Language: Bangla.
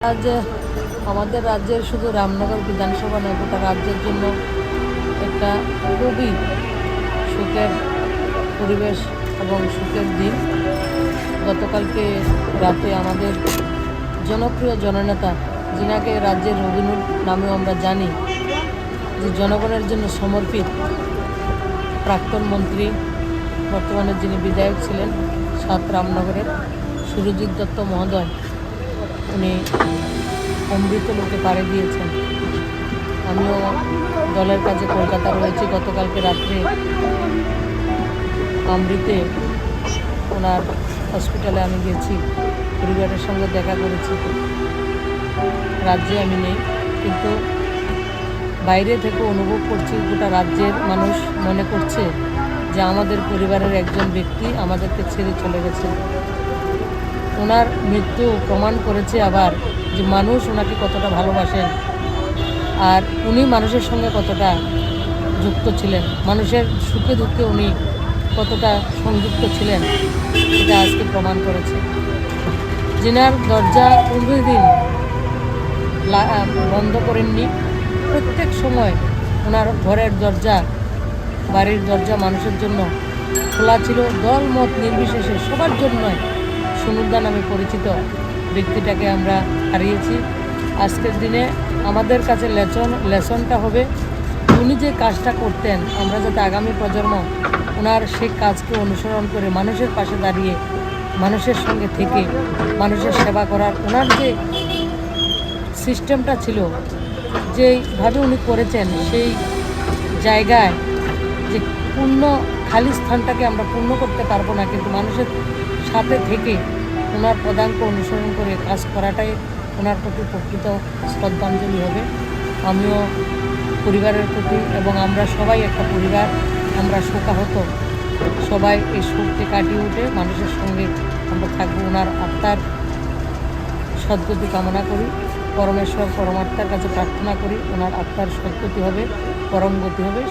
আজ আমাদের রাজ্যের শুধু রামনগর বিধানসভা নয়, গোটা রাজ্যের জন্য একটা খুবই সুখের পরিবেশ এবং সুখের দিন। গতকালকে রাতে আমাদের জনপ্রিয় জননেতা, যিনাকে রাজ্যের রবীন্দ্র নামেও আমরা জানি, যে জনগণের জন্য সমর্পিত প্রাক্তন মন্ত্রী, বর্তমানে যিনি বিধায়ক ছিলেন সাত রামনগরের সুরজিৎ দত্ত মহোদয়। উনি অমৃত লোকে পাড়ি দিয়েছেন। আমিও দলের কাজে কলকাতা রয়েছি। গতকালকে রাত্রে অমৃতে ওনার হসপিটালে আমি গেছি। পরিবারের সঙ্গে দেখা করেছি। রাজ্যে আমি নেই। কিন্তু বাইরে থেকে অনুভব করছি, গোটা রাজ্যের মানুষ মনে করছে যে আমাদের পরিবারের একজন ব্যক্তি আমাদেরকে ছেড়ে চলে গেছে। ওনার মৃত্যু প্রমাণ করেছে আবার যে মানুষ ওনাকে কতটা ভালোবাসেন। আর উনি মানুষের সঙ্গে কতটা যুক্ত ছিলেন, মানুষের সুখে দুঃখে উনি কতটা সংযুক্ত ছিলেন এটা আজকে প্রমাণ করেছে। যিনার দরজা কোনোদিন দিন বন্ধ করেননি। প্রত্যেক সময় ওনার ঘরের দরজা, বাড়ির দরজা মানুষের জন্য খোলা ছিল। দল মত নির্বিশেষে সবার জন্যই সুনুরদা নামে পরিচিত ব্যক্তিটাকে আমরা হারিয়েছি। আজকের দিনে আমাদের কাছে লেসন লেসনটা হবে, উনি যে কাজটা করতেন, আমরা যাতে আগামী প্রজন্ম ওনার সেই কাজকে অনুসরণ করে মানুষের পাশে দাঁড়িয়ে, মানুষের সঙ্গে থেকে মানুষের সেবা করার ওনার যে সিস্টেমটা ছিল, যেইভাবে উনি করেছেন, সেই জায়গায় যে পূর্ণ খালি স্থানটাকে আমরা পূর্ণ করতে পারব না, কিন্তু মানুষের সাথে থেকে ওনার পদাঙ্ক অনুসরণ করে কাজ করাটাই ওনার প্রতি প্রকৃত শ্রদ্ধাঞ্জলি হবে। আমিও পরিবারের প্রতি এবং আমরা সবাই একটা পরিবার, আমরা শোকাহত। সবাই এই শোককে কাটিয়ে উঠে মানুষের সঙ্গে আমরা থাকব ওনার আত্মার সদ্গতি কামনা করি। পরমেশ্বর, পরমাত্মার কাছে প্রার্থনা করি, ওনার আত্মার সদ্গতি হবে, পরম গতি হবে।